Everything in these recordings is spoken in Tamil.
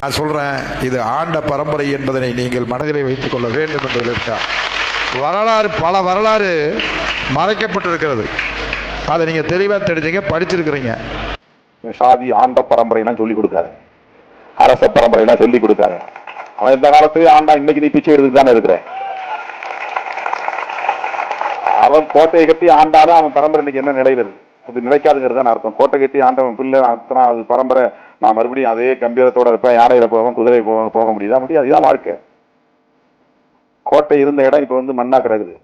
நான் சொல்றேன் இது ஆண்ட பரம்பரை என்பதனை நீங்கள் மனதிலே வைத்துக் கொள்ள வேண்டும் என்பதற்காக வரலாறு பல வரலாறு மறைக்கப்பட்டிருக்கிறது. அதை நீங்க தெளிவா தெரிஞ்சீங்க படிச்சிருக்கிறீங்க. சாதி ஆண்ட பரம்பரைலாம் சொல்லி கொடுக்காரு அரச பரம்பரைலாம் சொல்லி கொடுக்காரு அவன் இந்த காலத்து ஆண்டா இன்னைக்கு நீ பிச்சை எடுத்துட்டு தானே இருக்கிற? அவன் கோட்டையை கட்டி ஆண்டாதான் அவன் பரம்பரை இன்னைக்கு என்ன நிலையில இருக்கு? அது நிலைக்காதுங்கிறது தான் அர்த்தம். கோட்டை கட்டி ஆண்டவன் பிள்ளை அத்தனை அது பரம்பரை. நான் மறுபடியும் அதே கம்பீரத்தோட இருப்பேன். யானையில போவேன் குதிரை போக போக முடியுதா? முடியும் அதுதான் வாழ்க்கை. கோட்டை இருந்த இடம் இப்போ வந்து மண்ணா கிடக்குது.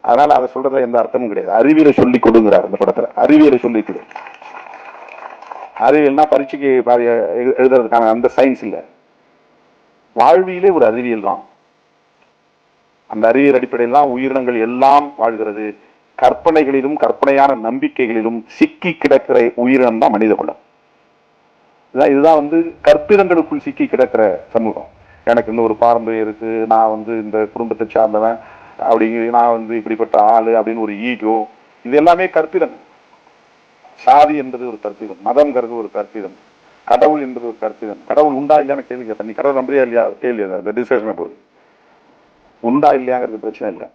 அதனால அதை சொல்றதுல எந்த அர்த்தமும் கிடையாது. அறிவியலை சொல்லி கொடுங்கிறார் இந்த படத்துல. அறிவியலை சொல்லி கொடு. அறிவியல்னா பரீட்சைக்கு பாதி எழுதுறதுக்கான அந்த சயின்ஸ் இல்ல. வாழ்வியலே ஒரு அறிவியல் தான். அந்த அறிவியல் அடிப்படையில் தான் உயிரினங்கள் எல்லாம் வாழ்கிறது. கற்பனைகளிலும் கற்பனையான நம்பிக்கைகளிலும் சிக்கி கிடக்கிற உயிரினம் தான் மனித குலம். இதுதான் இதுதான் வந்து கற்பிதங்களுக்குள் சிக்கி கிடக்கிற சமூகம். எனக்கு இந்த ஒரு பாரம்பரியம் இருக்கு நான் வந்து இந்த குடும்பத்தை சார்ந்தவன் அப்படி நான் வந்து இப்படிப்பட்ட ஆளு அப்படின்னு ஒரு ஈகோ இது எல்லாமே கற்பிதம். சாதி என்பது ஒரு கற்பிதம் மதம்ங்கிறது ஒரு கற்பிதம் கடவுள் என்பது ஒரு கற்பிதம். கடவுள் உண்டா இல்லையான்னு கேள்வி கேட்டேன் நீ கடவுள் நம்புறியா இல்லையா? கேள்வி அந்த டிஸ்கஷன் போகுது. உண்டா இல்லையாங்கிறது பிரச்சனை இல்லை.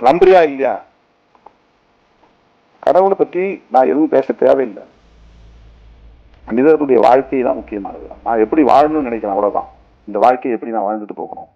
நம்புறியா இல்லையா? கடவுளை பற்றி நான் எதுவும் பேச தேவையில்லை. மனிதர்களுடைய வாழ்க்கை தான் முக்கியமானது. நான் எப்படி வாழணும்னு நினைக்கிறேன் அவ்வளவுதான். இந்த வாழ்க்கையை எப்படி நான் வாழ்ந்துட்டு போகணும்?